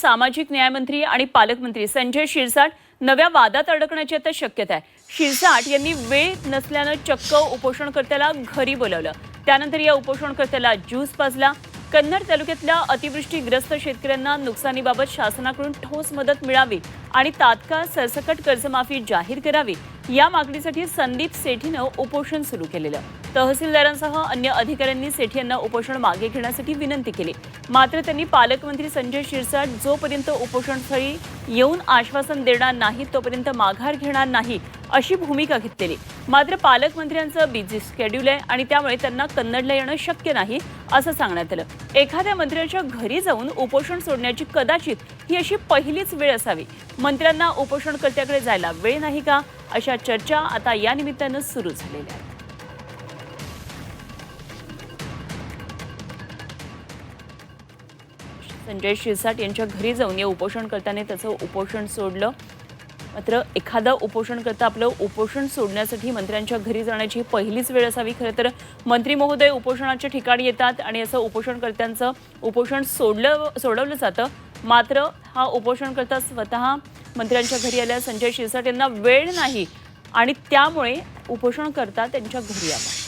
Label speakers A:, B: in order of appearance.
A: सामाजिक न्यायमंत्री आणि पालकमंत्री संजय शिरसाट नव्या वादात अडकण्याची आता शक्यता आहे. शिरसाट यांनी वेळ नसल्यानं चक्क उपोषणकर्त्याला घरी बोलवलं. त्यानंतर या उपोषणकर्त्याला ज्यूस पाजला. कन्नड तालुक्यातल्या अतिवृष्टीग्रस्त शेतकऱ्यांना नुकसानीबाबत शासनाकडून ठोस मदत मिळावी आणि तात्काळ सरसकट कर्जमाफी जाहीर करावी या मागणीसाठी संदीप सेठीनं उपोषण सुरू केलेलं. तहसीलदारांसह अन्य अधिकाऱ्यांनी सेठी यांना उपोषण मागे घेण्यासाठी विनंती केली. मात्र त्यांनी पालकमंत्री संजय शिरसाट जोपर्यंत उपोषणस्थळी येऊन आश्वासन देणार नाही तोपर्यंत माघार घेणार नाही अशी भूमिका घेतलेली. मात्र पालकमंत्र्यांचं बिझी स्केड्यूल आहे आणि त्यामुळे त्यांना कन्नडला येणं शक्य नाही असं सांगण्यात आलं. एखाद्या मंत्र्याच्या घरी जाऊन उपोषण सोडण्याची कदाचित ही अशी पहिलीच वेळ असावी. मंत्र्यांना उपोषणकर्त्याकडे जायला वेळ नाही का? अशा चर्चा आता या निमित्तानं सुरू झालेल्या आहेत. संजय शिरसाट यांच्या घरी जाऊन या उपोषणकर्त्याने त्याचं उपोषण सोडलं. मात्र एखादा उपोषणकर्ता आपलं उपोषण सोडण्यासाठी मंत्र्यांच्या घरी जाण्याची पहिलीच वेळ असावी. खरं तर मंत्री महोदय उपोषणाच्या ठिकाणी येतात आणि असं उपोषणकर्त्यांचं उपोषण सोडलं सोडवलं जातं. मात्र हा उपोषणकर्ता स्वतः मंत्र्यांच्या घरी आल्या संजय शिरसाट यांना वेळ नाही आणि त्यामुळे उपोषण करता त्यांच्या घरी आला.